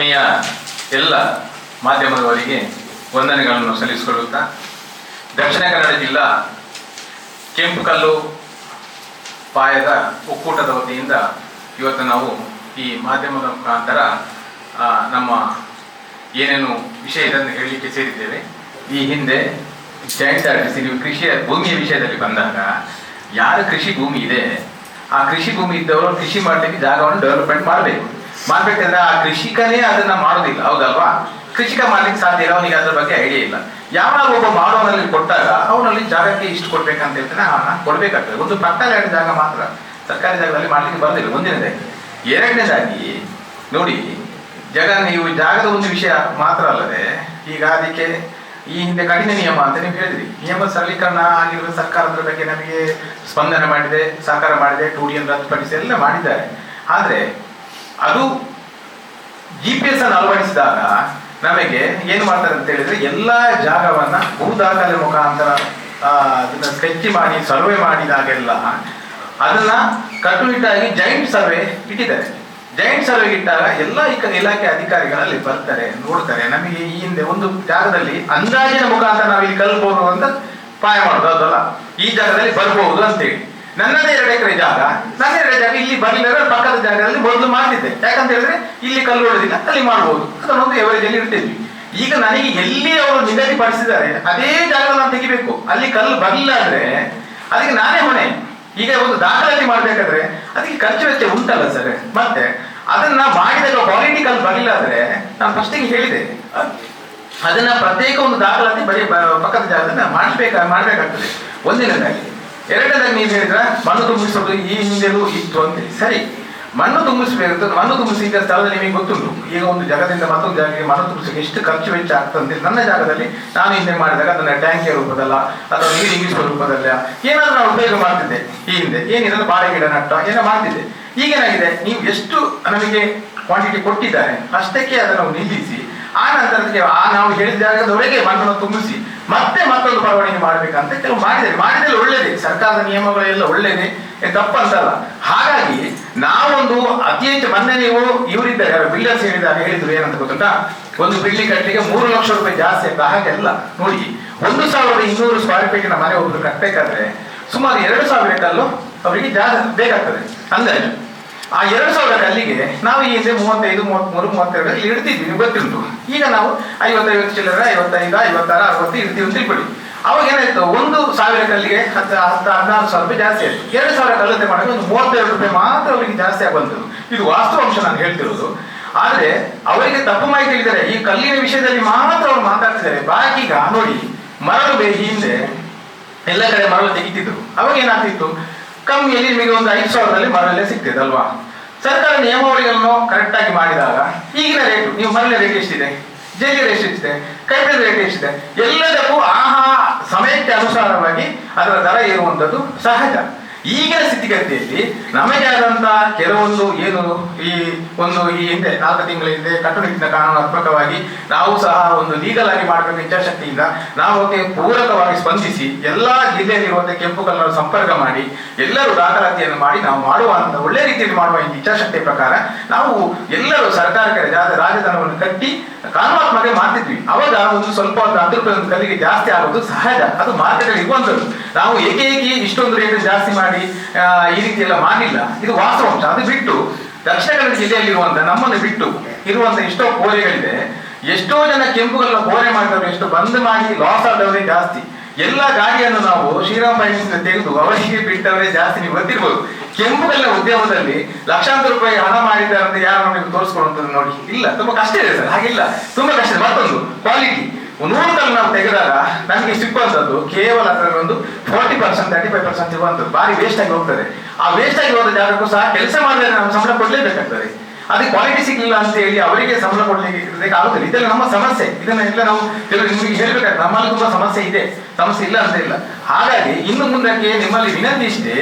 ಆತ್ಮೀಯ ಎಲ್ಲ ಮಾಧ್ಯಮದವರಿಗೆ ವಂದನೆಗಳನ್ನು ಸಲ್ಲಿಸಿಕೊಳ್ಳುತ್ತಾ ದಕ್ಷಿಣ ಕನ್ನಡ ಜಿಲ್ಲಾ ಕೆಂಪುಕಲ್ಲು ಪಾಯದ ಒಕ್ಕೂಟದ ವತಿಯಿಂದ ಇವತ್ತು ನಾವು ಈ ಮಾಧ್ಯಮದ ಮುಖಾಂತರ ನಮ್ಮ ಏನೇನು ವಿಷಯ ಇದನ್ನು ಹೇಳಲಿಕ್ಕೆ ಸೇರಿದ್ದೇವೆ. ಈ ಹಿಂದೆ ಜಾಯಿಂಟ್ ಆರ್ಟಿಸಿ ನೀವು ಕೃಷಿಯ ಭೂಮಿಯ ವಿಷಯದಲ್ಲಿ ಬಂದಾಗ ಯಾರ ಕೃಷಿ ಭೂಮಿ ಇದೆ? ಆ ಕೃಷಿ ಭೂಮಿ ಇದ್ದವರು ಕೃಷಿ ಮಾಡಲಿಕ್ಕೆ ಜಾಗವನ್ನು ಡೆವಲಪ್ಮೆಂಟ್ ಮಾಡಬೇಕು. ಮಾಡ್ಬೇಕಂದ್ರೆ ಆ ಕೃಷಿಕನೇ ಅದನ್ನ ಮಾಡೋದಿಲ್ಲ, ಹೌದಲ್ವಾ? ಕೃಷಿಕ ಮಾಡ್ಲಿಕ್ಕೆ ಸಾಧ್ಯ ಇಲ್ಲ, ಅವನಿಗೆ ಅದ್ರ ಬಗ್ಗೆ ಐಡಿಯಾ ಇಲ್ಲ. ಯಾವಾಗ ಒಬ್ಬ ಮಾಡೋನಲ್ಲಿ ಕೊಟ್ಟಾಗ ಅವನಲ್ಲಿ ಜಾಗಕ್ಕೆ ಇಷ್ಟು ಕೊಡ್ಬೇಕಂತ ಹೇಳ್ತಾನೆ ಕೊಡ್ಬೇಕಾಗ್ತದೆ. ಒಂದು ಪಟ್ಟ ಎರಡು ಜಾಗ ಮಾತ್ರ ಸರ್ಕಾರಿ ಜಾಗದಲ್ಲಿ ಮಾಡ್ಲಿಕ್ಕೆ ಬರೋದಿಲ್ಲ ಮುಂದಿನದಾಗಿ ಎರಡನೇದಾಗಿ ನೋಡಿ, ಜಗ ನೀವು ಜಾಗದ ಒಂದು ವಿಷಯ ಮಾತ್ರ ಅಲ್ಲದೆ, ಈಗ ಅದಕ್ಕೆ ಈ ಹಿಂದೆ ಕಠಿಣ ನಿಯಮ ಅಂತ ನೀವು ಹೇಳಿದ್ರಿ. ನಿಯಮ ಸರಳೀಕರಣ ಆಗಿರುವ ಸರ್ಕಾರದ ಬಗ್ಗೆ ನಮಗೆ ಸ್ಪಂದನೆ ಮಾಡಿದೆ, ಸಹಕಾರ ಮಾಡಿದೆ ಟೂ ಡಿ ರದ್ದುಪಡಿಸಿ ಎಲ್ಲ ಮಾಡಿದ್ದಾರೆ. ಆದರೆ ಅದು ಜಿ ಪಿ ಎಸ್ ಅನ್ನು ಅಳವಡಿಸಿದಾಗ ನಮಗೆ ಏನು ಮಾಡ್ತಾರೆ ಅಂತ ಹೇಳಿದ್ರೆ ಎಲ್ಲ ಜಾಗವನ್ನ ಭೂ ದಾಖಲೆ ಮುಖಾಂತರ ಅದನ್ನು ಸ್ಕೆಚ್ ಮಾಡಿ ಸರ್ವೆ ಮಾಡಿದಾಗೆಲ್ಲ ಅದನ್ನ ಕಟ್ಟುನಿಟ್ಟಾಗಿ ಜೈಂಟ್ ಸರ್ವೆ ಇಟ್ಟಿದ್ದಾರೆ. ಜೈಂಟ್ ಸರ್ವೆ ಇಟ್ಟಾಗ ಎಲ್ಲ ಇಲಾಖೆ ಅಧಿಕಾರಿಗಳಲ್ಲಿ ಬರ್ತಾರೆ, ನೋಡ್ತಾರೆ. ನಮಗೆ ಈ ಹಿಂದೆ ಒಂದು ಜಾಗದಲ್ಲಿ ಅಂದಾಜಿನ ಮುಖಾಂತರ ನಾವು ಇಲ್ಲಿ ಕಲ್ಬಹುದು ಅಂತ ಪಾಯ ಮಾಡೋದು, ಅದಲ್ಲ. ಈ ಜಾಗದಲ್ಲಿ ಬರ್ಬಹುದು ಅಂತೇಳಿ. ನನ್ನದೇ ಎರಡು ಎಕರೆ ಜಾಗ ನನ್ನ ಎರಡು ಜಾಗ, ಇಲ್ಲಿ ಬರಲಿಲ್ಲ ಪಕ್ಕದ ಜಾಗದಲ್ಲಿ ಮೊದಲು ಮಾಡಿದ್ದೆ ಯಾಕಂತ ಹೇಳಿದ್ರೆ, ಇಲ್ಲಿ ಕಲ್ಲು ಹೊಡೆದಿಲ್ಲ ಅಲ್ಲಿ ಮಾಡ್ಬೋದು. ಅದನ್ನೊಂದು ಎವರೇಜ್ ಅಲ್ಲಿ ಇಡ್ತಿದ್ವಿ ಈಗ ನನಗೆ ಎಲ್ಲಿ ಅವರು ನಿಗದಿಪಡಿಸಿದ್ದಾರೆ ಅದೇ ಜಾಗ ನಾನು ತೆಗಿಬೇಕು. ಅಲ್ಲಿ ಕಲ್ಲು ಬರಲಿಲ್ಲ ಅಂದ್ರೆ, ಅದಕ್ಕೆ ನಾನೇ ಹೊಣೆ. ಈಗ ಒಂದು ದಾಖಲಾತಿ ಮಾಡ್ಬೇಕಾದ್ರೆ, ಅದಕ್ಕೆ ಖರ್ಚು ವೆಚ್ಚ ಉಂಟಲ್ಲ ಸರ್ ಮತ್ತೆ, ಅದನ್ನ ಮಾಡಿದಾಗ ಕ್ವಾಲಿಟಿ ಕಲ್ಲು ಬರಲಿಲ್ಲ ಅಂದ್ರೆ, ನಾನು ಫಸ್ಟಿಗೆ ಹೇಳಿದೆ. ಅದನ್ನ ಪ್ರತ್ಯೇಕ ಒಂದು ದಾಖಲಾತಿ ಬರೀ ಪಕ್ಕದ ಜಾಗದಲ್ಲಿ ಮಾಡ್ಬೇಕಾ, ಮಾಡ್ಬೇಕಾಗ್ತದೆ. ಒಂದಿನದಾಗಿ ಎರಡನೇದಾಗಿ ನೀವು ಹೇಳಿದ್ರೆ? ಮಣ್ಣು ತುಂಬಿಸೋದು ಈ ಹಿಂದೆಲೂ ಇತ್ತು ಅಂತ ಸರಿ. ಮಣ್ಣು ತುಂಬಿಸಬೇಕು ಮಣ್ಣು ತುಂಬಿಸಿದ ಸ್ಥಳದಲ್ಲಿ ನಿಮಗೆ ಗೊತ್ತುಂಟು. ಈಗ ಒಂದು ಜಾಗದಿಂದ ಮತ್ತೊಂದು ಜಾಗಕ್ಕೆ ಮಣ್ಣು ತುಂಬಿಸಿ ಎಷ್ಟು ಖರ್ಚು ವೆಚ್ಚ ಆಗ್ತದೆ ನನ್ನ ಜಾಗದಲ್ಲಿ ನಾನು ಹಿಂದೆ ಮಾಡಿದಾಗ ಅದನ್ನ ಟ್ಯಾಂಕಿಯ ರೂಪದಲ್ಲ, ಅಥವಾ ನೀರು ಇಂಗ್ಲಿಷ್ ರೂಪದಲ್ಲ, ಏನಾದ್ರೂ ನಾವು ಉಪಯೋಗ ಮಾಡ್ತಿದ್ದೆ. ಈ ಹಿಂದೆ. ಏನಿಲ್ಲ ಬಾಳೆ ಗಿಡ ನಟ್ಟ ಏನೋ ಮಾಡ್ತಿದ್ದೆ. ಈಗೇನಾಗಿದೆ? ನೀವು ಎಷ್ಟು ನಮಗೆ ಕ್ವಾಂಟಿಟಿ ಕೊಟ್ಟಿದ್ದಾರೆ, ಅಷ್ಟಕ್ಕೆ ಅದನ್ನು ನಿಲ್ಲಿಸಿ, ಆ ನಂತರಕ್ಕೆ ಆ ನಾವು ಹೇಳಿದ ಜಾಗದವರೆಗೆ ಮಣ್ಣನ್ನು ತುಂಬಿಸಿ ಮತ್ತೆ ಮತ್ತೊಂದು ಬರವಣಿಗೆ ಮಾಡಬೇಕಂತ ಕೆಲವು ಮಾಡಿದೆ ಮಾಡಿದ್ರೆ ಒಳ್ಳೇದೇ. ಸರ್ಕಾರದ ನಿಯಮಗಳೆಲ್ಲ ಒಳ್ಳೇದೆ. ತಪ್ಪಂತಲ್ಲ. ಹಾಗಾಗಿ ನಾವೊಂದು ಅತಿ ಹೆಚ್ಚು ಮೊನ್ನೆ ನೀವು ಇವರಿದ್ದಾರೆ ಬಿಲ್ಡರ್ಸ್ ಹೇಳಿದಾಗ ಹೇಳಿದ್ರು ಏನಂತ ಗೊತ್ತುಂಟಾ? ಒಂದು ಬಿಲ್ಡಿಂಗ್ ಕಟ್ಟಲಿಕ್ಕೆ ಮೂರು ಲಕ್ಷ ರೂಪಾಯಿ ಜಾಸ್ತಿ ಅಂತ ಹಾಗೆಲ್ಲ ನೋಡಿ. ಒಂದು ಸಾವಿರದ ಇನ್ನೂರು ಸ್ಕ್ವೇರ್ ಫೀಟಿನ ಮನೆ ಒಬ್ರು ಕಟ್ಟಬೇಕಾದ್ರೆ ಸುಮಾರು ಎರಡು ಸಾವಿರ ಕಲ್ಲು ಅವರಿಗೆ ಜಾಸ್ತಿ ಬೇಕಾಗ್ತದೆ. ಅಂದಾಜು ಆ ಎರಡು ಸಾವಿರ ಅಲ್ಲಿಗೆ ನಾವು ಈ ಹಿಂದೆ ಮೂವತ್ತೈದು ಮೂವತ್ತೆರಡು ಇಲ್ಲಿ ಇಡ್ತಿದ್ವಿ ಗೊತ್ತಿತ್ತು ಈಗ ನಾವು ಐವತ್ತೈವತ್ತು ಚಿಲ್ಲರೆ, ಐವತ್ತೈದು, ಐವತ್ತಾರು, ಅರವತ್ತು ಇಡ್ತೀವಿ ಅಂತ ತಿಳ್ಕೊಳ್ಳಿ. ಅವಾಗ ಏನಾಯ್ತು? ಒಂದು ಸಾವಿರ ಕಲ್ಲಿಗೆ ಹತ್ತು ಹತ್ತು, ಹದಿನಾರು ಸಾವಿರ ರೂಪಾಯಿ ಜಾಸ್ತಿ ಆಯ್ತು. ಎರಡು ಸಾವಿರ ಕಲ್ಲತೆ ಮಾಡಿದ್ರೆ ಒಂದು ಮೂವತ್ತೆರಡು ರೂಪಾಯಿ ಮಾತ್ರ ಅವರಿಗೆ ಜಾಸ್ತಿ ಆಗುವಂಥದ್ದು. ಇದು ವಾಸ್ತವಾಂಶ ನಾನು ಹೇಳ್ತಿರೋದು. ಆದ್ರೆ ಅವರಿಗೆ ತಪ್ಪು ಮಾಹಿತಿ ಇದ್ದಾರೆ ಈ ಕಲ್ಲಿನ ವಿಷಯದಲ್ಲಿ ಮಾತ್ರ ಅವ್ರು ಮಾತಾಡ್ತಿದ್ದಾರೆ. ಬಾಕೀಗ ನೋಡಿ, ಮರಳು ಬೇ ಹಿಂದೆ ಎಲ್ಲ ಕಡೆ ಮರಳು ತೆಗಿತಿದ್ರು. ಅವಾಗ ಏನಾಗ್ತಿತ್ತು? ಕಮ್ಮಿಯಲ್ಲಿ ನಿಮಗೆ ಒಂದು ಐದು ಸಾವಿರದಲ್ಲಿ ಮರಳೆ ಸಿಗ್ತದೆ ಅಲ್ವಾ? ಸರ್ಕಾರ ನಿಯಮಾವಳಿಗಳನ್ನು ಕರೆಕ್ಟ್ ಆಗಿ ಮಾಡಿದಾಗ ಈಗಿನ ರೇಟ್ ನೀವು ಮರಳೆ ರೇಟ್ ಎಷ್ಟಿದೆ? ಜೇಗೆ ರೇಟ್ ಎಷ್ಟಿದೆ? ಕಬ್ಬಿಣದ ರೇಟ್ ಎಷ್ಟಿದೆ? ಎಲ್ಲದಕ್ಕೂ ಆಹಾ ಸಮಯಕ್ಕೆ ಅನುಸಾರವಾಗಿ ಅದರ ದರ ಇರುವಂಥದ್ದು ಸಹಜ. ಈಗಿನ ಸ್ಥಿತಿಗತಿಯಲ್ಲಿ ನಮಗೆ ಆದಂತಹ ಕೆಲವೊಂದು ಏನು ಈ ಒಂದು ಈ ಹಿಂದೆ ನಾಲ್ಕು ತಿಂಗಳ ಹಿಂದೆ ಕಟ್ಟುನಿಟ್ಟಿನ ಕಾನೂನಾತ್ಮಕವಾಗಿ ನಾವು ಸಹ ಒಂದು ಲೀಗಲ್ ಆಗಿ ಮಾಡಬೇಕು ಇಚ್ಛಾಶಕ್ತಿಯಿಂದ ನಾವು ಅದಕ್ಕೆ ಪೂರಕವಾಗಿ ಸ್ಪಂದಿಸಿ ಎಲ್ಲಾ ಜಿಲ್ಲೆಯಲ್ಲಿರುವಂತಹ ಕೆಂಪು ಕಲ್ಲನ್ನು ಸಂಪರ್ಕ ಮಾಡಿ ಎಲ್ಲರೂ ದಾಖಲಾತಿಯನ್ನು ಮಾಡಿ ನಾವು ಮಾಡುವಂತ ಒಳ್ಳೆ ರೀತಿಯಲ್ಲಿ ಮಾಡುವ ಈ ಇಚ್ಛಾಶಕ್ತಿ ಪ್ರಕಾರ ನಾವು ಎಲ್ಲರೂ ಸರ್ಕಾರಕ್ಕೆ ರಾಜ, ರಾಜಧನವನ್ನು ಕಟ್ಟಿ ಕಾನೂನಾತ್ಮಕ ಮಾಡ್ತಿದ್ವಿ. ಅವಾಗ ಒಂದು ಸ್ವಲ್ಪ ಒಂದು ಕಲ್ಲಿಗೆ ಜಾಸ್ತಿ ಆಗೋದು ಸಹಜ. ಅದು ಮಾರ್ಕೆಟ್ ಇರುವಂತದ್ದು ನಾವು ಏಕೆ ಏಕೆ ಇಷ್ಟೊಂದು ರೇಟ್ ಜಾಸ್ತಿ ಮಾಡಿ ಆ, ಈ ರೀತಿ ಎಲ್ಲ ಮಾಡಿಲ್ಲ. ಇದು ವಾಸ್ತವಾಂಶ ಅದು ಬಿಟ್ಟು ದಕ್ಷಿಣ ಕನ್ನಡ ಜಿಲ್ಲೆಯಲ್ಲಿರುವಂತ ನಮ್ಮನ್ನು ಬಿಟ್ಟು ಇರುವಂತ ಎಷ್ಟೋ ಕೋರೆಗಳಿದೆ ಎಷ್ಟೋ ಜನ ಕೆಂಪುಗಳನ್ನ ಕೋರೆ ಮಾಡಿದವರು ಎಷ್ಟು ಬಂದ್ ಮಾಡಿ ಲಾಸ್ ಆದವರೇ ಜಾಸ್ತಿ. ಎಲ್ಲ ಗಾಡಿಯನ್ನು ನಾವು ಶ್ರೀರಾಮ್ ಫೈನಾನ್ಸ್ ತೆಗೆದು ಅವರಿಗೆ ಬಿಟ್ಟವರೇ ಜಾಸ್ತಿ ನೀವು ಗೊತ್ತಿರ್ಬೋದು. ಕೆಂಪುಗಲ್ಲ ಉದ್ಯಮದಲ್ಲಿ ಲಕ್ಷಾಂತರ ರೂಪಾಯಿ ಹಣ ಮಾಡಿದ್ದಾರೆ ಅಂತ ಯಾರು ನಮಗೆ ತೋರಿಸ್ಕೊಳ್ಳುವಂಥದ್ದು ನೋಡಿ. ಇಲ್ಲ ತುಂಬಾ ಕಷ್ಟ ಇದೆ ಸರ್. ಹಾಗಿಲ್ಲ. ತುಂಬಾ ಕಷ್ಟ ಮತ್ತೊಂದು ಕ್ವಾಲಿಟಿ ನೂರು ಕಲ್ಲು ನಾವು ತೆಗೆದಾಗ ನಮಗೆ ಸಿಕ್ಕುವಂಥದ್ದು ಕೇವಲ ಅದರಲ್ಲಿ ಒಂದು forty percent thirty five percent ಸಿಗುವಂಥದ್ದು ಭಾರಿ ವೇಸ್ಟ್ ಆಗಿ ಹೋಗ್ತದೆ. ಆ ವೇಸ್ಟ್ ಆಗಿ ಹೋದ ಜಾಗಕ್ಕೂ ಸಹ ಕೆಲಸ ಮಾಡಿದ್ರೆ ನಾವು ಸಂಬಳ ಕೊಡಲೇಬೇಕಾಗ್ತದೆ. ಅದು ಕ್ವಾಲಿಟಿ ಸಿಗಲಿಲ್ಲ ಅಂತ ಹೇಳಿ ಅವರಿಗೆ ಸಂಬಳ ಕೊಡಲಿಕ್ಕೆ ಆಗುದಿಲ್ಲ. ಇದೆಲ್ಲ ನಮ್ಮ ಸಮಸ್ಯೆ. ಇದನ್ನ ಎಲ್ಲ ನಾವು ನಿಮಗೆ ಹೇಳ್ಬೇಕಾಗ್ತದೆ ನಮ್ಮಲ್ಲಿ ತುಂಬಾ ಸಮಸ್ಯೆ ಇದೆ. ಸಮಸ್ಯೆ ಇಲ್ಲ ಅಂತ ಇಲ್ಲ. ಹಾಗಾಗಿ ಇನ್ನು ಮುಂದಕ್ಕೆ ನಿಮ್ಮಲ್ಲಿ ವಿನಂತಿ ಇಷ್ಟೇ,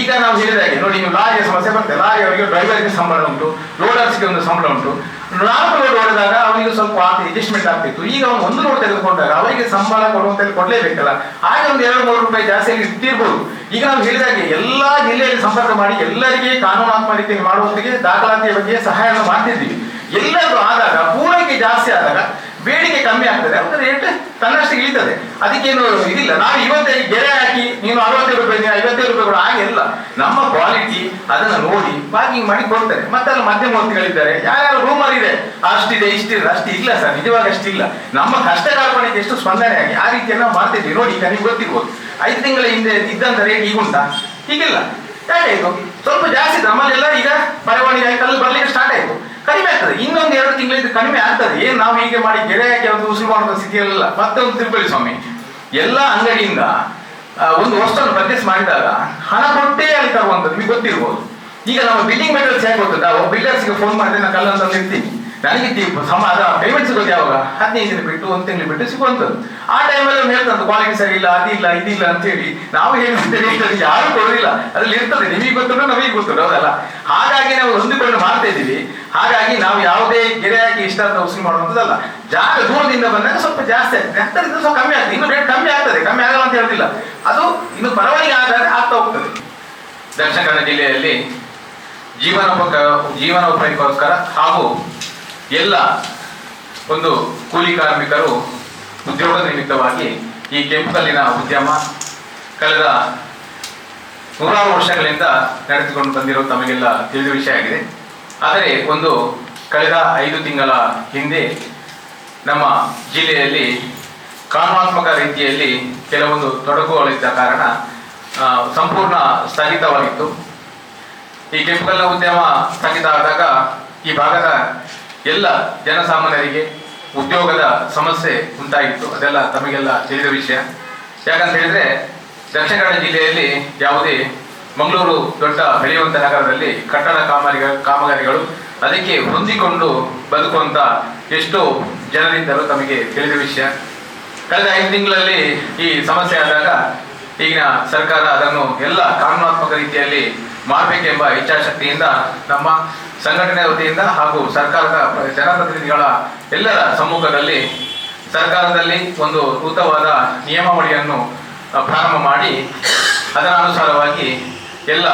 ಈಗ ನಾವು ಹೇಳಿದಾಗೆ ನೋಡಿ ನೀವು ಲಾರಿಯ ಸಮಸ್ಯೆ ಬರ್ತದೆ. ಲಾರಿ ಅವರಿಗೆ ಡ್ರೈವರ್ಗೆ ಸಂಬಳ ಉಂಟು ಲೋಡರ್ಸ್ಗೆ ಒಂದು ಸಂಬಳ ಉಂಟು. ನಾಲ್ಕು ಲೋಡ್ ಹೊಡೆದಾಗ ಅವನಿಗೆ ಸ್ವಲ್ಪ ಅಡ್ಜಸ್ಟ್ಮೆಂಟ್ ಆಗ್ತಿತ್ತು. ಈಗ ಅವನು ಒಂದು ಲೋಡ್ ತೆಗೆದುಕೊಂಡಾಗ ಅವರಿಗೆ ಸಂಬಳ ಕೊಡುವಂತ ಕೊಡ್ಲೇಬೇಕಲ್ಲ. ಹಾಗೆ ಒಂದು ಎರಡು ಮೂರು ರೂಪಾಯಿ ಜಾಸ್ತಿ ಇಟ್ಟಿರ್ಬೋದು. ಈಗ ನಾವು ಹೇಳಿದಾಗೆ ಎಲ್ಲಾ ಜಿಲ್ಲೆಯಲ್ಲಿ ಸಂಪರ್ಕ ಮಾಡಿ ಎಲ್ಲರಿಗೆ ಕಾನೂನಾತ್ಮ ರೀತಿಯಲ್ಲಿ ಮಾಡುವಂತೆಗೆ ದಾಖಲಾತಿಯ ಬಗ್ಗೆ ಸಹಾಯವನ್ನು ಮಾಡ್ತಿದ್ವಿ ಎಲ್ಲರೂ ಆದಾಗ ಪೂರೈಕೆ ಜಾಸ್ತಿ ಆದಾಗ ಬೇಡಿಕೆ ಕಮ್ಮಿ ಆಗ್ತದೆ. ಅವಾಗ ರೇಟ್ ತನ್ನಷ್ಟು ಇಳಿತದೆ. ಅದಕ್ಕೇನು ಇದಿಲ್ಲ. ನಾವು ಇವತ್ತೇ ಗೆರೆ ಹಾಕಿ ನೀನು ಅರವತ್ತೈದು ರೂಪಾಯಿ ನೀನು ಐವತ್ತೈದು ರೂಪಾಯಿ ಕೂಡ. ಹಾಗೆ ಇಲ್ಲ ನಮ್ಮ ಕ್ವಾಲಿಟಿ ಅದನ್ನ ನೋಡಿ ಪ್ಯಾಕಿಂಗ್ ಮಾಡಿ ಕೊಡ್ತಾರೆ. ಮತ್ತೆ ಅಲ್ಲಿ ಮಧ್ಯಮವರ್ತಿಗಳಿದ್ದಾರೆ ಯಾರ್ಯಾರು ರೂಮರ್ ಇದೆ, ಅಷ್ಟಿದೆ, ಇಷ್ಟಿದೆ, ಅಷ್ಟು ಇಲ್ಲ ಸರ್. ನಿಜವಾಗಿ ಅಷ್ಟಿಲ್ಲ. ನಮ್ಮ ಕಷ್ಟ ಕಾರ್ಪಣೆಗೆ ಎಷ್ಟು ಸ್ಪಂದನೆ ಆಗಿ ಆ ರೀತಿಯನ್ನ ಮಾಡ್ತಿದ್ವಿ. ನೋಡಿ ನಿಮ್ಗೆ ಗೊತ್ತಿರ್ಬೋದು. ಐದು ತಿಂಗಳ ಹಿಂದೆ ಇದ್ದಂತ ರೇಟ್ ಈಗ ಉಂಟಾ? ಹೀಗಿಲ್ಲ. ಯಾಕೆ ಇದು ಸ್ವಲ್ಪ ಜಾಸ್ತಿ. ನಮ್ಮಲ್ಲೆಲ್ಲ ಈಗ ಬರವಣಿಗೆ ಆಯ್ತು. ಅಲ್ಲಿ ಬರ್ಲಿಕ್ಕೆ ಸ್ಟಾರ್ಟ್ ಆಯ್ತು. ಕಡಿಮೆ ಆಗ್ತದೆ. ಇನ್ನೊಂದು ಎರಡು ತಿಂಗಳಿಂದ ಕಡಿಮೆ ಆಗ್ತದೆ. ಏನ್ ನಾವು ಹೀಗೆ ಮಾಡಿ ಗೆರೆ ಹಾಕಿ ಒಂದು ಉಸಿರು ಮಾಡುವ ಸ್ಥಿತಿಯಲ್ಲ ಮತ್ತೆ ಒಂದು ಸ್ವಾಮಿ, ಎಲ್ಲ ಅಂಗಡಿಯಿಂದ ಒಂದು ವಸ್ತುವನ್ನು ಪರ್ಚೇಸ್ ಮಾಡಿದಾಗ ಹಣ ಕೊಟ್ಟೇ ಅಲ್ಲಿ ತರುವಂತದ್ದು ನಿಮಗೆ ಗೊತ್ತಿರ್ಬೋದು. ಈಗ ನಮ್ಮ ಬಿಲ್ಡಿಂಗ್ ಮೆಟೀರಿಯಲ್ಸ್ ಹೇಗೆ ಗೊತ್ತುಂಟಾ? ಬಿಲ್ಡರ್ಸ್ಗೆ ಫೋನ್ ಮಾಡಿದ್ರೆ ನಾನು ಇರ್ತೀನಿ ನನಗೆ ಸಮ, ಅದ ಪೇಮೆಂಟ್ ಸಿಗೋದು ಯಾವಾಗ? ಹದಿನೈದು ದಿನ ಬಿಟ್ಟು, ಒಂದು ತಿಂಗಳು ಬಿಟ್ಟು ಸಿಗುವಂಥದ್ದು. ಆ ಟೈಮಲ್ಲಿ ಅವ್ನು ಹೇಳ್ತಂತ ಕ್ವಾಲಿಟಿ ಸರಿ ಇಲ್ಲ ಅದಿಲ್ಲ ಇದಿಲ್ಲ ಅಂತ ಹೇಳಿ ನಾವು ಇದನ್ನು ಯಾರು ಕೊಡೋದಿಲ್ಲ. ಅದ್ರಲ್ಲಿ ಇರ್ತದೆ. ನಿಮಗೆ ಗೊತ್ತುಂಟು? ನಮಗೆ ಗೊತ್ತುಂಟು? ಹೌದಲ್ಲ? ಹಾಗಾಗಿ ನಾವು ಹೊಂದಿಕೊಂಡು ಮಾಡ್ತಾ ಇದ್ದೀವಿ. ಹಾಗಾಗಿ ನಾವು ಯಾವುದೇ ಗೆರೆ ಹಾಕಿ ಇಷ್ಟ ಅಂತ ಉಸಿರು ಮಾಡುವಂಥದ್ದಲ್ಲ. ಜಾಗ ದೂರದಿಂದ ಬಂದಾಗ ಸ್ವಲ್ಪ ಜಾಸ್ತಿ ಆಗ್ತದೆ ಸ್ವಲ್ಪ ಕಮ್ಮಿ ಆಗ್ತದೆ. ಇನ್ನು ರೇಟ್ ಕಮ್ಮಿ ಆಗ್ತದೆ. ಕಮ್ಮಿ ಆಗಲ್ಲ ಅಂತ ಹೇಳೋದಿಲ್ಲ. ಅದು ಇನ್ನು ಪರವಾಗಿ ಆದಾಗ ಆಗ್ತಾ ಹೋಗ್ತದೆ. ದಕ್ಷಿಣ ಕನ್ನಡ ಜಿಲ್ಲೆಯಲ್ಲಿ ಜೀವನೋಪಕ ಜೀವನೋಪಾಯಕ್ಕೋಸ್ಕರ ಹಾಗೂ ಎಲ್ಲ ಒಂದು ಕೂಲಿ ಕಾರ್ಮಿಕರು ಉದ್ಯೋಗ ನಿಮಿತ್ತವಾಗಿ ಈ ಕೆಂಪಲ್ಲಿನ ಉದ್ಯಮ ಕಳೆದ ನೂರಾರು ವರ್ಷಗಳಿಂದ ನಡೆದುಕೊಂಡು ಬಂದಿರೋ ತಮಗೆಲ್ಲ ತಿಳಿದ ವಿಷಯ ಆಗಿದೆ. ಆದರೆ ಒಂದು ಕಳೆದ ಐದು ತಿಂಗಳ ಹಿಂದೆ ನಮ್ಮ ಜಿಲ್ಲೆಯಲ್ಲಿ ಕಾನೂನಾತ್ಮಕ ರೀತಿಯಲ್ಲಿ ಕೆಲವೊಂದು ತೊಡಕುಗಳಿದ್ದ ಕಾರಣ ಸಂಪೂರ್ಣ ಸ್ಥಗಿತವಾಗಿತ್ತು. ಈ ಕೆಂಪುಗಲ್ಲ ಉದ್ಯಮ ಸ್ಥಗಿತ ಆದಾಗ ಈ ಭಾಗದ ಎಲ್ಲ ಜನಸಾಮಾನ್ಯರಿಗೆ ಉದ್ಯೋಗದ ಸಮಸ್ಯೆ ಉಂಟಾಗಿತ್ತು. ಅದೆಲ್ಲ ತಮಗೆಲ್ಲ ತಿಳಿದ ವಿಷಯ. ಯಾಕಂತ ಹೇಳಿದ್ರೆ ದಕ್ಷಿಣ ಕನ್ನಡ ಜಿಲ್ಲೆಯಲ್ಲಿ ಯಾವುದೇ ಮಂಗಳೂರು ದೊಡ್ಡ ಬೆಳೆಯುವಂತ ನಗರದಲ್ಲಿ ಕಟ್ಟಡ ಕಾಮಗಾರಿ ಕಾಮಗಾರಿಗಳು ಅದಕ್ಕೆ ಹೊಂದಿಕೊಂಡು ಬದುಕುವಂತ ಎಷ್ಟೋ ಜನರಿಂದಲೂ ತಮಗೆ ತಿಳಿದ ವಿಷಯ. ಕಳೆದ ಐದು ತಿಂಗಳಲ್ಲಿ ಈ ಸಮಸ್ಯೆ ಆದಾಗ ಈಗಿನ ಸರ್ಕಾರ ಅದನ್ನು ಎಲ್ಲ ಕಾನೂನಾತ್ಮಕ ರೀತಿಯಲ್ಲಿ ಮಾಡಬೇಕೆಂಬ ಇಚ್ಛಾಶಕ್ತಿಯಿಂದ ನಮ್ಮ ಸಂಘಟನೆ ವತಿಯಿಂದ ಹಾಗೂ ಸರ್ಕಾರದ ಜನಪ್ರತಿನಿಧಿಗಳ ಎಲ್ಲರ ಸಮ್ಮುಖದಲ್ಲಿ ಸರ್ಕಾರದಲ್ಲಿ ಒಂದು ಉತ್ತವಾದ ನಿಯಮಾವಳಿಯನ್ನು ಪ್ರಾರಂಭ ಮಾಡಿ, ಅದರ ಅನುಸಾರವಾಗಿ ಎಲ್ಲ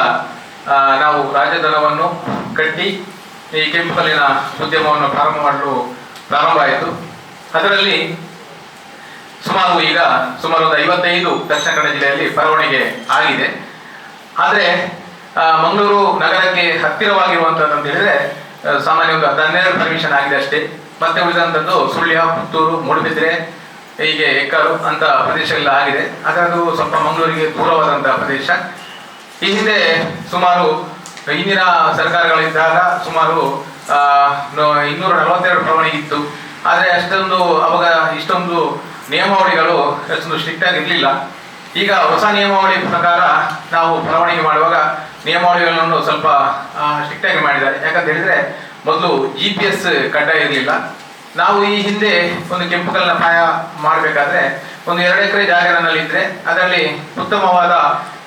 ನಾವು ರಾಜಧನವನ್ನು ಕಟ್ಟಿ ಈ ಕೆಂಪಲ್ಲಿನ ಉದ್ಯಮವನ್ನು ಪ್ರಾರಂಭ ಮಾಡಲು ಪ್ರಾರಂಭ ಆಯಿತು. ಅದರಲ್ಲಿ ಸುಮಾರು ಈಗ ಸುಮಾರು ಒಂದು ಐವತ್ತೈದು ದಕ್ಷಿಣ ಕನ್ನಡ ಜಿಲ್ಲೆಯಲ್ಲಿ ಬರವಣಿಗೆ ಆಗಿದೆ. ಆದರೆ ಮಂಗಳೂರು ನಗರಕ್ಕೆ ಹತ್ತಿರವಾಗಿರುವಂಥದ್ದು ಹೇಳಿದ್ರೆ ಸಾಮಾನ್ಯ ಒಂದು ಹದಿನೆರಡು ಪರ್ಮಿಷನ್ ಆಗಿದೆ ಅಷ್ಟೇ. ಮತ್ತೆ ಉಳಿದಂಥದ್ದು ಸುಳ್ಯ, ಪುತ್ತೂರು, ಮೂಡುಬಿದ್ರೆ, ಹೀಗೆ ಎಕ್ಕರು ಅಂತ ಪ್ರದೇಶಗಳೆಲ್ಲ ಆಗಿದೆ. ಆದರೆ ಅದು ಸ್ವಲ್ಪ ಮಂಗಳೂರಿಗೆ ದೂರವಾದಂತಹ ಪ್ರದೇಶ. ಈ ಹಿಂದೆ ಸುಮಾರು ಹಿಂದಿನ ಸರ್ಕಾರಗಳಿದ್ದಾಗ ಸುಮಾರು ಇನ್ನೂರ ನಲವತ್ತೆರಡು ಪ್ರಮಾಣ ಇತ್ತು. ಆದರೆ ಅಷ್ಟೊಂದು ಅವಾಗ ಇಷ್ಟೊಂದು ನಿಯಮಾವಳಿಗಳು ಅಷ್ಟೊಂದು ಸ್ಟ್ರಿಕ್ಟ್ ಆಗಿ ಇರಲಿಲ್ಲ. ಈಗ ಹೊಸ ನಿಯಮಾವಳಿ ಪ್ರಕಾರ ನಾವು ಬರವಣಿಗೆ ಮಾಡುವಾಗ ನಿಯಮಾವಳಿಗಳನ್ನು ಸ್ವಲ್ಪ ಸ್ಟ್ರಿಕ್ಟ್ ಆಗಿ ಮಾಡಿದ್ದಾರೆ. ಯಾಕಂತ ಹೇಳಿದ್ರೆ ಮೊದಲು ಜಿ ಪಿ ಎಸ್ ಕಡ್ಡಾಯ ಇರಲಿಲ್ಲ. ನಾವು ಈ ಹಿಂದೆ ಒಂದು ಕೆಂಪು ಕಲ್ಲಿನ ಪಾಯ ಮಾಡಬೇಕಾದ್ರೆ ಒಂದು ಎರಡು ಎಕರೆ ಜಾಗ ಇದ್ರೆ ಅದರಲ್ಲಿ ಉತ್ತಮವಾದ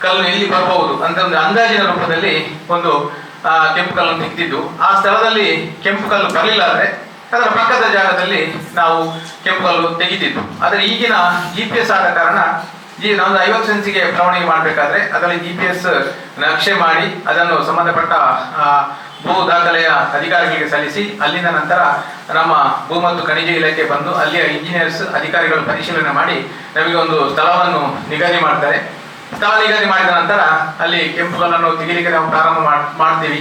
ಕಲ್ಲು ಎಲ್ಲಿ ಬರಬಹುದು ಅಂತ ಒಂದು ಅಂದಾಜಿನ ರೂಪದಲ್ಲಿ ಒಂದು ಕೆಂಪು ಕಲ್ಲನ್ನು ತೆಗೆದಿದ್ದು ಆ ಸ್ಥಳದಲ್ಲಿ ಕೆಂಪು ಕಲ್ಲು ಬರಲಿಲ್ಲ ಅಂದ್ರೆ ಅದರ ಪಕ್ಕದ ಜಾಗದಲ್ಲಿ ನಾವು ಕೆಂಪು ಕಲ್ಲು ತೆಗಿತಿದ್ದು. ಆದರೆ ಈಗಿನ ಜಿ ಪಿ ಎಸ್ ಆದ ಕಾರಣ ಈ ನಮ್ದು ಐವತ್ತು ಸೆನ್ಸಿಗೆ ಬರವಣಿಗೆ ಮಾಡಬೇಕಾದ್ರೆ ಅದರಲ್ಲಿ ಜಿ ಪಿ ಎಸ್ ನಕ್ಷೆ ಮಾಡಿ ಅದನ್ನು ಸಂಬಂಧಪಟ್ಟ ಭೂ ದಾಖಲೆಯ ಅಧಿಕಾರಿಗಳಿಗೆ ಸಲ್ಲಿಸಿ ಅಲ್ಲಿನ ನಂತರ ನಮ್ಮ ಭೂ ಮತ್ತು ಖನಿಜ ಇಲಾಖೆ ಬಂದು ಅಲ್ಲಿಯ ಇಂಜಿನಿಯರ್ಸ್ ಅಧಿಕಾರಿಗಳು ಪರಿಶೀಲನೆ ಮಾಡಿ ನಮಗೆ ಒಂದು ಸ್ಥಳವನ್ನು ನಿಗದಿ ಮಾಡ್ತಾರೆ. ಸ್ಥಳ ನಿಗದಿ ಮಾಡಿದ ನಂತರ ಅಲ್ಲಿ ಕೆಂಪು ಕಲ್ಲನ್ನು ತೆಗಿಲಿಕ್ಕೆ ನಾವು ಪ್ರಾರಂಭ ಮಾಡ್- ಮಾಡ್ತೀವಿ.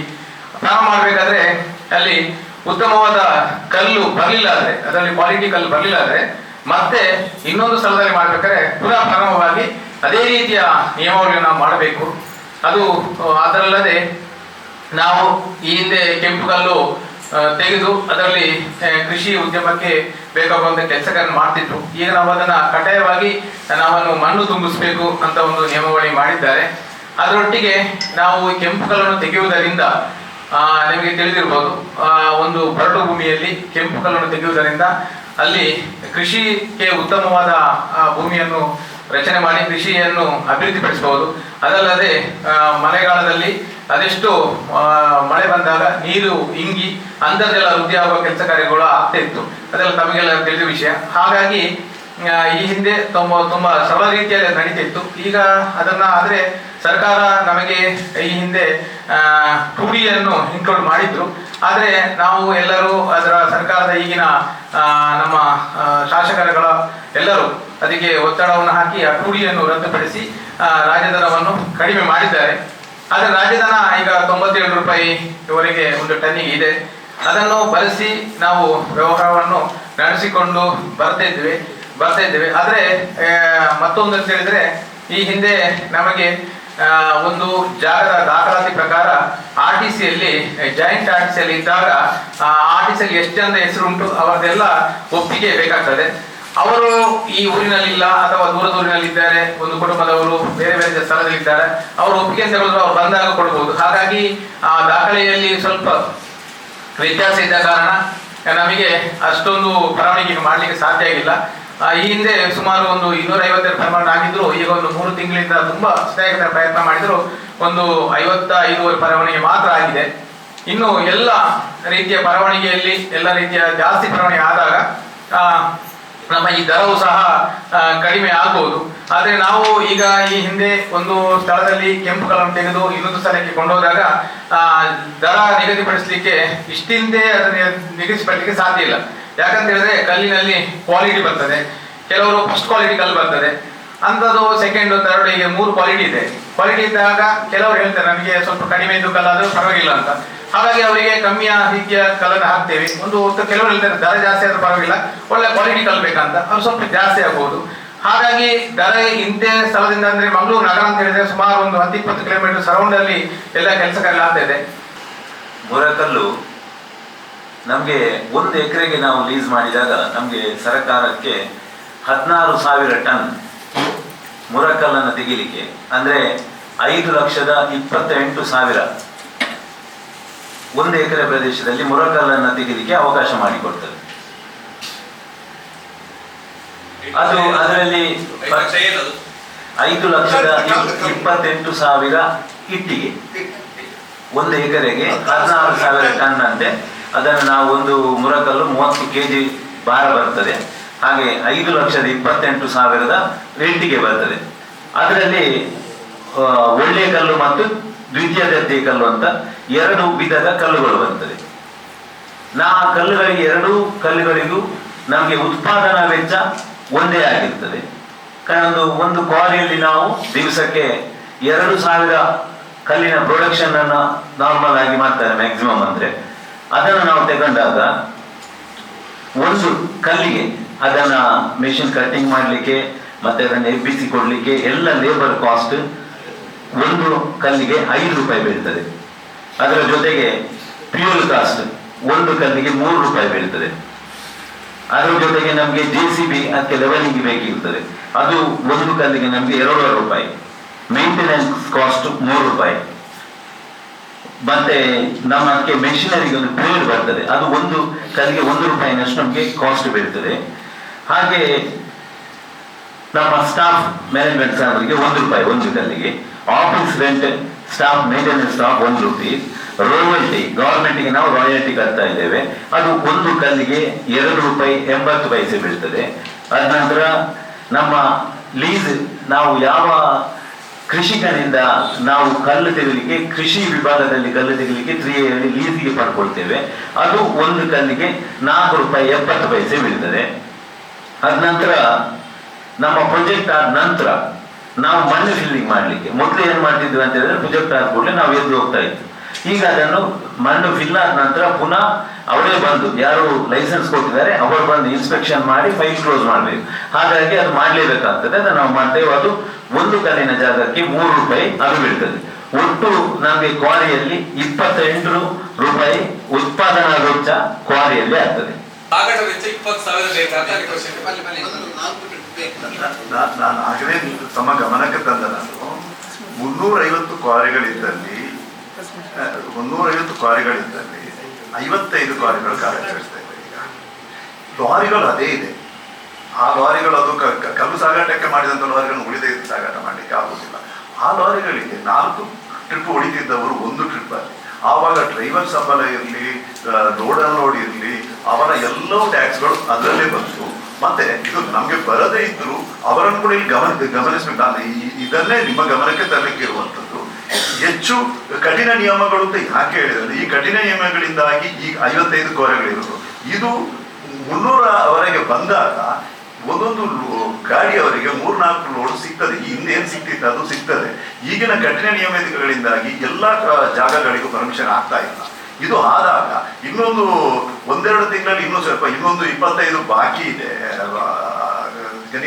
ಪ್ರಾರಂಭ ಮಾಡಬೇಕಾದ್ರೆ ಅಲ್ಲಿ ಉತ್ತಮವಾದ ಕಲ್ಲು ಬರಲಿಲ್ಲ ಆದ್ರೆ ಅದರಲ್ಲಿ ಕ್ವಾಲಿಟಿ ಕಲ್ಲು ಬರಲಿಲ್ಲ ಆದ್ರೆ ಮತ್ತೆ ಇನ್ನೊಂದು ಸ್ಥಳದಲ್ಲಿ ಮಾಡ್ಬೇಕಾದ್ರೆ ಪುನಃ ಪ್ರಾರಂಭವಾಗಿ ಅದೇ ರೀತಿಯ ನಿಯಮಾವಳಿಯನ್ನು ನಾವು ಮಾಡಬೇಕು. ಅದು ಅದಲ್ಲದೆ ಅದರಲ್ಲದೆ ನಾವು ಈ ಹಿಂದೆ ಕೆಂಪು ಕಲ್ಲು ತೆಗೆದು ಅದರಲ್ಲಿ ಕೃಷಿ ಉದ್ಯಮಕ್ಕೆ ಬೇಕಾಗುವಂತ ಕೆಲಸಗಳನ್ನು ಮಾಡ್ತಿದ್ರು. ಈಗ ನಾವು ಅದನ್ನ ಕಡ್ಡಾಯವಾಗಿ ನಾವನ್ನು ಮಣ್ಣು ತುಂಬಿಸಬೇಕು ಅಂತ ಒಂದು ನಿಯಮಾವಳಿ ಮಾಡಿದ್ದಾರೆ. ಅದರೊಟ್ಟಿಗೆ ನಾವು ಕೆಂಪು ಕಲ್ಲನ್ನು ತೆಗೆಯುವುದರಿಂದ ನಿಮಗೆ ತಿಳಿದಿರ್ಬೋದು ಒಂದು ಬರಡು ಭೂಮಿಯಲ್ಲಿ ಕೆಂಪು ಕಲ್ಲನ್ನು ತೆಗೆಯುವುದರಿಂದ ಅಲ್ಲಿ ಕೃಷಿಗೆ ಉತ್ತಮವಾದ ಭೂಮಿಯನ್ನು ರಚನೆ ಮಾಡಿ ಕೃಷಿಯನ್ನು ಅಭಿವೃದ್ಧಿಪಡಿಸಬಹುದು. ಅದಲ್ಲದೆ ಮಳೆಗಾಲದಲ್ಲಿ ಅದೆಷ್ಟು ಮಳೆ ಬಂದಾಗ ನೀರು ಇಂಗಿ ಅಂತರ್ಜಲ ವೃದ್ಧಿ ಆಗುವ ಕೆಲಸ ಕಾರ್ಯಗಳು ಆಗ್ತಾ ಇತ್ತು. ಅದೆಲ್ಲ ತಮಗೆಲ್ಲ ತಿಳಿದ ವಿಷಯ. ಹಾಗಾಗಿ ಈ ಹಿಂದೆ ತುಂಬ ತುಂಬ ಸರಳ ರೀತಿಯಲ್ಲಿ ನಡೀತಿತ್ತು. ಈಗ ಅದನ್ನ ಆದ್ರೆ ಸರ್ಕಾರ ನಮಗೆ ಈ ಹಿಂದೆ ಟುಡಿಯನ್ನು ಇನ್ಕ್ಲೂಡ್ ಮಾಡಿದ್ರು. ಆದರೆ ನಾವು ಎಲ್ಲರೂ ಅದರ ಸರ್ಕಾರದ ಈಗಿನ ನಮ್ಮ ಶಾಸಕರುಗಳ ಎಲ್ಲರೂ ಅದಕ್ಕೆ ಒತ್ತಡವನ್ನು ಹಾಕಿ ಆ ಟುಡಿಯನ್ನು ರದ್ದುಪಡಿಸಿ ರಾಜಧನವನ್ನು ಕಡಿಮೆ ಮಾಡಿದ್ದಾರೆ. ಆದರೆ ರಾಜಧನ ಈಗ ತೊಂಬತ್ತೇಳು ರೂಪಾಯಿವರೆಗೆ ಒಂದು ಟನ್ನಿಗೆ ಇದೆ. ಅದನ್ನು ಬಳಸಿ ನಾವು ವ್ಯವಹಾರವನ್ನು ನಡೆಸಿಕೊಂಡು ಬರ್ತಾ ಇದ್ದೇವೆ ಬರ್ತಾ ಇದ್ದೇವೆ. ಆದರೆ ಮತ್ತೊಂದು ಅಂತ ಹೇಳಿದ್ರೆ, ಈ ಹಿಂದೆ ನಮಗೆ ಒಂದು ಜಾಗದ ದಾಖಲಾತಿ ಪ್ರಕಾರ ಆರ್ ಟಿ ಸಿಯಲ್ಲಿ ಜಾಯಿಂಟ್ ಆರ್ ಟಿ ಸಿಯಲ್ಲಿ ಇದ್ದಾಗ ಆರ್ ಟಿ ಸಿಯಲ್ಲಿ ಎಷ್ಟು ಜನ ಹೆಸರುಂಟು, ಅವರದೆಲ್ಲ ಒಪ್ಪಿಗೆ ಬೇಕಾಗ್ತದೆ. ಅವರು ಈ ಊರಿನಲ್ಲಿಲ್ಲ ಅಥವಾ ದೂರದ ಊರಿನಲ್ಲಿದ್ದಾರೆ ಒಂದು ಕುಟುಂಬದವರು ಬೇರೆ ಬೇರೆ ಸ್ಥಳದಲ್ಲಿದ್ದಾರೆ. ಅವರು ಒಪ್ಪಿಗೆ ತೆಗೆದು ಅವ್ರು ಬಂದಾಗ ಕೊಡ್ಬೋದು. ಹಾಗಾಗಿ ಆ ದಾಖಲೆಯಲ್ಲಿ ಸ್ವಲ್ಪ ವ್ಯತ್ಯಾಸ ಇದ್ದ ಕಾರಣ ನಮಗೆ ಅಷ್ಟೊಂದು ಬರವಣಿಗೆ ಮಾಡಲಿಕ್ಕೆ ಸಾಧ್ಯ ಆಗಿಲ್ಲ. ಈ ಹಿಂದೆ ಸುಮಾರು ಒಂದು ಇನ್ನೂರ ಐವತ್ತೆರಡು ಪ್ರಮಾಣ ಆಗಿದ್ರು. ಈಗ ಒಂದು ಮೂರು ತಿಂಗಳಿಂದ ತುಂಬಾ ಸ್ನೇಹಿತರ ಪ್ರಯತ್ನ ಮಾಡಿದ್ರು. ಒಂದು ಐವತ್ತ ಐದೂವರೆ ಬರವಣಿಗೆ ಮಾತ್ರ ಆಗಿದೆ. ಇನ್ನು ಎಲ್ಲ ರೀತಿಯ ಬರವಣಿಗೆಯಲ್ಲಿ, ಎಲ್ಲ ರೀತಿಯ ಜಾಸ್ತಿ ಬರವಣಿಗೆ ಆದಾಗ ನಮ್ಮ ಈ ದರವು ಸಹ ಕಡಿಮೆ ಆಗ್ಬೋದು. ಆದರೆ ನಾವು ಈಗ ಈ ಹಿಂದೆ ಒಂದು ಸ್ಥಳದಲ್ಲಿ ಕೆಂಪು ಕಲಂ ತೆಗೆದು ಇನ್ನೊಂದು ಸ್ಥಳಕ್ಕೆ ಕೊಂಡೋದಾಗ ದರ ನಿಗದಿಪಡಿಸಲಿಕ್ಕೆ ಇಷ್ಟಿಂದೇ ಅದನ್ನು ನಿಗದಿಪಡಿಸಲಿಕ್ಕೆ ಸಾಧ್ಯ ಇಲ್ಲ. ಯಾಕಂತ ಹೇಳಿದ್ರೆ ಕಲ್ಲಿನಲ್ಲಿ ಕ್ವಾಲಿಟಿ ಬರ್ತದೆ. ಕೆಲವರು ಫಸ್ಟ್ ಕ್ವಾಲಿಟಿ ಕಲ್ಲು ಬರ್ತದೆ. ಅಂಥದ್ದು ಸೆಕೆಂಡ್ ಥರ್ಡ್ ಹೀಗೆ ಮೂರು ಕ್ವಾಲಿಟಿ ಇದೆ. ಕ್ವಾಲಿಟಿ ಇದ್ದಾಗ ಕೆಲವರು ಹೇಳ್ತಾರೆ ನಮಗೆ ಸ್ವಲ್ಪ ಕಡಿಮೆ ಇದ್ದು ಕಲ್ಲಾದರೂ ಪರವಾಗಿಲ್ಲ ಅಂತ. ಹಾಗಾಗಿ ಅವರಿಗೆ ಕಮ್ಮಿಯ ರೀತಿಯ ಕಲ್ಲನ್ನು ಹಾಕ್ತೇವೆ. ಒಂದು ಕೆಲವರು ಹೇಳ್ತಾರೆ, ದರ ಜಾಸ್ತಿ ಆದ್ರೂ ಪರವಾಗಿಲ್ಲ, ಒಳ್ಳೆ ಕ್ವಾಲಿಟಿ ಕಲ್ಬೇಕಂತ ಅವ್ರು ಸ್ವಲ್ಪ ಜಾಸ್ತಿ ಆಗ್ಬೋದು. ಹಾಗಾಗಿ ದರ ಇಂತೆ ಸ್ಥಳದಿಂದ ಅಂದ್ರೆ ಮಂಗಳೂರು ನಗರ ಅಂತ ಹೇಳಿದ್ರೆ ಸುಮಾರು ಒಂದು ಹತ್ತು, ಇಪ್ಪತ್ತು ಕಿಲೋಮೀಟರ್ ಸರೌಂಡ್ ಅಲ್ಲಿ ಎಲ್ಲ ಕೆಲಸ ಕಾರ್ಯ ಆಗ್ತಾ ಇದೆ. ಮುರಕಲ್ಲು ನಮಗೆ ಒಂದು ಎಕರೆಗೆ ನಾವು ಲೀಸ್ ಮಾಡಿದಾಗ ನಮಗೆ ಸರ್ಕಾರಕ್ಕೆ ಹದಿನಾರು ಸಾವಿರ ಟನ್ ಮುರಕಲ್ಲನ್ನು ತೆಗಿಲಿಕ್ಕೆ ಅಂದರೆ ಐದು ಲಕ್ಷದ ಇಪ್ಪತ್ತೆಂಟು ಸಾವಿರ. ಒಂದು ಎಕರೆ ಪ್ರದೇಶದಲ್ಲಿ ಮುರಕಲ್ಲನ್ನು ತೆಗಿಲಿಕ್ಕೆ ಅವಕಾಶ ಮಾಡಿಕೊಡ್ತದೆ. ಅದು ಅದರಲ್ಲಿ ಐದು ಲಕ್ಷದ ಇಪ್ಪತ್ತೆಂಟು ಸಾವಿರ ಇಟ್ಟಿಗೆ. ಒಂದು ಎಕರೆಗೆ ಹದಿನಾರು ಸಾವಿರ ಟನ್ ಅಂತೆ. ಅದನ್ನು ನಾವು ಒಂದು ಮುರಕಲ್ಲು ಮೂವತ್ತು ಕೆಜಿ ಭಾರ ಬರ್ತದೆ. ಹಾಗೆ ಐದು ಲಕ್ಷದ ಇಪ್ಪತ್ತೆಂಟು ಸಾವಿರದ ರೇಟಿಗೆ ಬರ್ತದೆ. ಅದರಲ್ಲಿ ಒಳ್ಳೆಯ ಕಲ್ಲು ಮತ್ತು ದ್ವಿತೀಯ ದರ್ಜೆಯ ಕಲ್ಲು ಅಂತ ಎರಡು ವಿಧದ ಕಲ್ಲುಗಳು ಬರ್ತದೆ. ನಾ ಕಲ್ಲುಗಳಿಗೆ ಎರಡೂ ಕಲ್ಲುಗಳಿಗೂ ನಮಗೆ ಉತ್ಪಾದನಾ ವೆಚ್ಚ ಒಂದೇ ಆಗಿರ್ತದೆ. ಒಂದು ಒಂದು ಕ್ವಾರಿಯಲ್ಲಿ ನಾವು ದಿವಸಕ್ಕೆ ಎರಡು ಸಾವಿರ ಕಲ್ಲಿನ ಪ್ರೊಡಕ್ಷನ್ ಅನ್ನ ನಾರ್ಮಲ್ ಆಗಿ ಮಾಡ್ತಾರೆ ಮ್ಯಾಕ್ಸಿಮಮ್ ಅಂದ್ರೆ. ಅದನ್ನು ನಾವು ತಗೊಂಡಾಗ ಒಂದು ಕಲ್ಲಿಗೆ ಅದನ್ನ ಮೆಷಿನ್ ಕಟಿಂಗ್ ಮಾಡಲಿಕ್ಕೆ ಮತ್ತೆ ಅದನ್ನು ಎಬ್ಬಿಸಿ ಕೊಡ್ಲಿಕ್ಕೆ ಎಲ್ಲ ಲೇಬರ್ ಕಾಸ್ಟ್ ಒಂದು ಕಲ್ಲಿಗೆ ಐದು ರೂಪಾಯಿ ಬೀಳ್ತದೆ. ಅದರ ಜೊತೆಗೆ ಫ್ಯೂಲ್ ಕಾಸ್ಟ್ ಒಂದು ಕಲ್ಲಿಗೆ ಮೂರು ರೂಪಾಯಿ ಬೀಳ್ತದೆ. ಅದರ ಜೊತೆಗೆ ನಮಗೆ ಜೆ ಸಿ ಬಿ ಅದಕ್ಕೆ ಲೆವೆಲಿಂಗ್ ಬೇಕಿರ್ತದೆ. ಅದು ಒಂದು ಕಲ್ಲಿಗೆ ನಮಗೆ ಎರಡೂವರೆ ರೂಪಾಯಿ. ಮೇಂಟೆನೆನ್ಸ್ ಕಾಸ್ಟ್ ಮೂರು ರೂಪಾಯಿ. ಮತ್ತೆ ನಮ್ಮ ಅದಕ್ಕೆ ಮೆಷಿನರಿಗೆ ಒಂದು ಟ್ರೇಡ್ ಬರ್ತದೆ. ಅದು ಒಂದು ಕಲ್ಲಿಗೆ ಒಂದು ರೂಪಾಯಿನಷ್ಟು ನಮಗೆ ಕಾಸ್ಟ್ ಬೀಳ್ತದೆ. ಹಾಗೆ ನಮ್ಮ ಸ್ಟಾಫ್ ಮ್ಯಾನೇಜ್ಮೆಂಟ್ ಸ್ಟಾಫ್ಗೆ ಒಂದು ರೂಪಾಯಿ, ಒಂದು ಕಲ್ಲಿಗೆ office rent staff maintenance staff ಒಂದು ರೂಪೀಸ್ ರಾಯಲ್ಟಿ ಗವರ್ಮೆಂಟ್ಗೆ ನಾವು ರಾಯಲ್ಟಿ ಕಟ್ತಾ ಇದ್ದೇವೆ. ಅದು ಒಂದು ಕಲ್ಲಿಗೆ ಎರಡು ರೂಪಾಯಿ, ಎಂಬತ್ತು ಪೈಸೆ ಬೀಳ್ತದೆ. ಅದ ನಂತರ ನಮ್ಮ ಲೀಸ್ ನಾವು ಯಾವ ಕೃಷಿಕನಿಂದ ನಾವು ಕಲ್ಲು ತೆಗಲಿಕ್ಕೆ, ಕೃಷಿ ವಿಭಾಗದಲ್ಲಿ ಕಲ್ಲು ತೆಗಲಿಕ್ಕೆ ತ್ರಿಯಲ್ಲಿ ಲೀಸಿಗೆ ಪಡ್ಕೊಳ್ತೇವೆ. ಅದು ಒಂದು ಕಲ್ಲಿಗೆ ನಾಲ್ಕು ರೂಪಾಯಿ, ಎಪ್ಪತ್ತು ಪೈಸೆ ಬೀಳ್ತದೆ. ಅದ ನಂತರ ನಮ್ಮ ಪ್ರೊಜೆಕ್ಟ್ ಆದ ನಂತರ ನಾವು ಮಣ್ಣು ಫಿಲ್ಲಿಂಗ್ ಮಾಡ್ಲಿಕ್ಕೆ. ಮೊದಲು ಏನು ಮಾಡ್ತಿದ್ವಿ ಅಂತ ಹೇಳಿದ್ರೆ ಪ್ರೊಜೆಕ್ಟ್ ಆದ ಕೂಡಲೇ ನಾವು ಎದ್ದು ಹೋಗ್ತಾ ಇದ್ವಿ. ಈಗ ಅದನ್ನು ಮಣ್ಣು ಫಿಲ್ ಆದ ನಂತರ ಪುನಃ ಅವರೇ ಬಂದು, ಯಾರು ಲೈಸೆನ್ಸ್ ಕೊಟ್ಟಿದ್ದಾರೆ, ಅವರು ಬಂದು ಇನ್ಸ್ಪೆಕ್ಷನ್ ಮಾಡಿ ಫೈಲ್ ಕ್ಲೋಸ್ ಮಾಡಬೇಕು. ಹಾಗಾಗಿ ಅದು ಮಾಡಲೇಬೇಕಾಗ್ತದೆ, ಅದನ್ನು ನಾವು ಮಾಡ್ತೇವೆ ಅದು ಒಂದು ಕಲ್ಲಿನ ಜಾಗಕ್ಕೆ ಮೂರು ರೂಪಾಯಿ ಅದು ಬೀಳ್ತದೆ ಒಟ್ಟು ನಮಗೆ ಕ್ವಾರಿಯಲ್ಲಿ ಇಪ್ಪತ್ತೆಂಟು ರೂಪಾಯಿ ಉತ್ಪಾದನಾ ವೆಚ್ಚ ಕ್ವಾರಿಯಲ್ಲಿ ಆಗ್ತದೆ. ವೆಚ್ಚ ಇಪ್ಪತ್ತು ಸಾವಿರ ಬೇಕಾದ ನಾನು ಆಗಲೇ ತಮ್ಮ ಗಮನಕ್ಕೆ ತಂದ ನಾನು. ಮುನ್ನೂರೈವತ್ತು ಕ್ವಾರಿಗಳಿದ್ದಲ್ಲಿ ಮುನ್ನೂರೈವತ್ತು ಕ್ವಾರಿಗಳಿದ್ದಲ್ಲಿ ಐವತ್ತೈದು ಕ್ವಾರಿಗಳು ಕಾರ್ಯಾಚರಿಸ್ತಾ ಇದೆ ಈಗ ಲಾರಿಗಳು ಅದೇ ಇದೆ. ಆ ಲಾರಿಗಳು ಅದು ಕಲ್ಲು ಸಾಗಾಟಕ್ಕೆ ಮಾಡಿದಂಥ ಲಾರಿಗಳನ್ನು ಉಳಿದ ಸಾಗಾಟ ಮಾಡಲಿಕ್ಕೆ ಆಗುದಿಲ್ಲ. ಆ ಲಾರಿಗಳಿಗೆ ನಾಲ್ಕು ಟ್ರಿಪ್ ಹೊಡಿತಿದ್ದವರು ಒಂದು ಟ್ರಿಪ್ ಅಲ್ಲಿ. ಆವಾಗ ಡ್ರೈವರ್ ಸಂಬಳ ಇರಲಿ ಲೋಡ್ ಅನ್ಲೋಡ್ ಇರಲಿ ಅವರ ಎಲ್ಲವೂ ಟ್ಯಾಕ್ಸ್ಗಳು ಅದರಲ್ಲೇ ಬಂತು ಮತ್ತೆ ಇದು ನಮಗೆ ಬರದೇ ಇದ್ರು ಅವರನ್ನು ಕೂಡ ಇಲ್ಲಿ ಗಮನ, ಗಮನಿಸಬೇಕು. ಈ, ಇದನ್ನೇ ನಿಮ್ಮ ಗಮನಕ್ಕೆ ತರಲಿಕ್ಕೆ ಇರುವಂಥದ್ದು. ಹೆಚ್ಚು ಕಠಿಣ ನಿಯಮಗಳು ಅಂತ ಯಾಕೆ ಹೇಳಿದ್ರೆ, ಈ ಕಠಿಣ ನಿಯಮಗಳಿಂದಾಗಿ ಈ ಐವತ್ತೈದು ಕೋರೆಗಳಿರೋದು ಇದು ಮುನ್ನೂರವರೆಗೆ ಬಂದಾಗ ಒಂದೊಂದು ಗಾಡಿ ಗಾಡಿಯವರಿಗೆ ಮೂರ್ನಾಲ್ಕು ಲೋಡ್ ಸಿಗ್ತದೆ. ಏನ್ ಸಿಗ್ತಿತ್ತು, ಅದು ಸಿಗ್ತದೆ. ಈಗಿನ ಕಠಿಣ ನಿಯಮಗಳಿಂದಾಗಿ ಎಲ್ಲ ಜಾಗಗಳಿಗೂ ಪರ್ಮಿಷನ್ ಆಗ್ತಾ ಇಲ್ಲ. ಇದು ಆದಾಗ ಇನ್ನೊಂದು ಒಂದೆರಡು ತಿಂಗಳಲ್ಲಿ ಇನ್ನೂ ಸ್ವಲ್ಪ, ಇನ್ನೊಂದು ಇಪ್ಪತ್ತೈದು ಬಾಕಿ ಇದೆ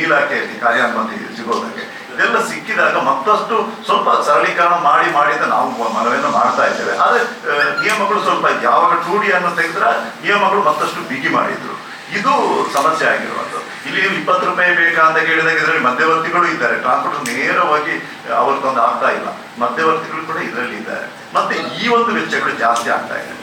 ಇಲಾಖೆಯಲ್ಲಿ ಕಾರ್ಯಾನುಮತಿ ಸಿಗೋದಕ್ಕೆ. ಇದೆಲ್ಲ ಸಿಕ್ಕಿದಾಗ ಮತ್ತಷ್ಟು ಸ್ವಲ್ಪ ಸರಳೀಕರಣ ಮಾಡಿ ಮಾಡಿ ಅಂತ ನಾವು ಮನವಿಯನ್ನು ಮಾಡ್ತಾ ಇದ್ದೇವೆ. ಆದರೆ ನಿಯಮಗಳು ಸ್ವಲ್ಪ ಯಾವಾಗ ಟೂ ಡಿ ಅನ್ನು ತೆಗೆದ್ರೆ ನಿಯಮಗಳು ಮತ್ತಷ್ಟು ಬಿಗಿ ಮಾಡಿದ್ರು. ಇದು ಸಮಸ್ಯೆ ಆಗಿರುವಂಥದ್ದು ಇಲ್ಲಿ ಇಪ್ಪತ್ತು ರೂಪಾಯಿ ಬೇಕಾ ಅಂತ ಕೇಳಿದಾಗ ಇದರಲ್ಲಿ ಮಧ್ಯವರ್ತಿಗಳು ಇದ್ದಾರೆ. ಟ್ರಾನ್ಸ್ಪೋರ್ಟ್ ನೇರವಾಗಿ ಅವ್ರದ್ದೊಂದು ಆಗ್ತಾ ಇಲ್ಲ. ಮಧ್ಯವರ್ತಿಗಳು ಕೂಡ ಇದರಲ್ಲಿ ಇದ್ದಾರೆ. ಮತ್ತೆ ಈ ಒಂದು ವೆಚ್ಚಗಳು ಜಾಸ್ತಿ ಆಗ್ತಾ ಇದೆ.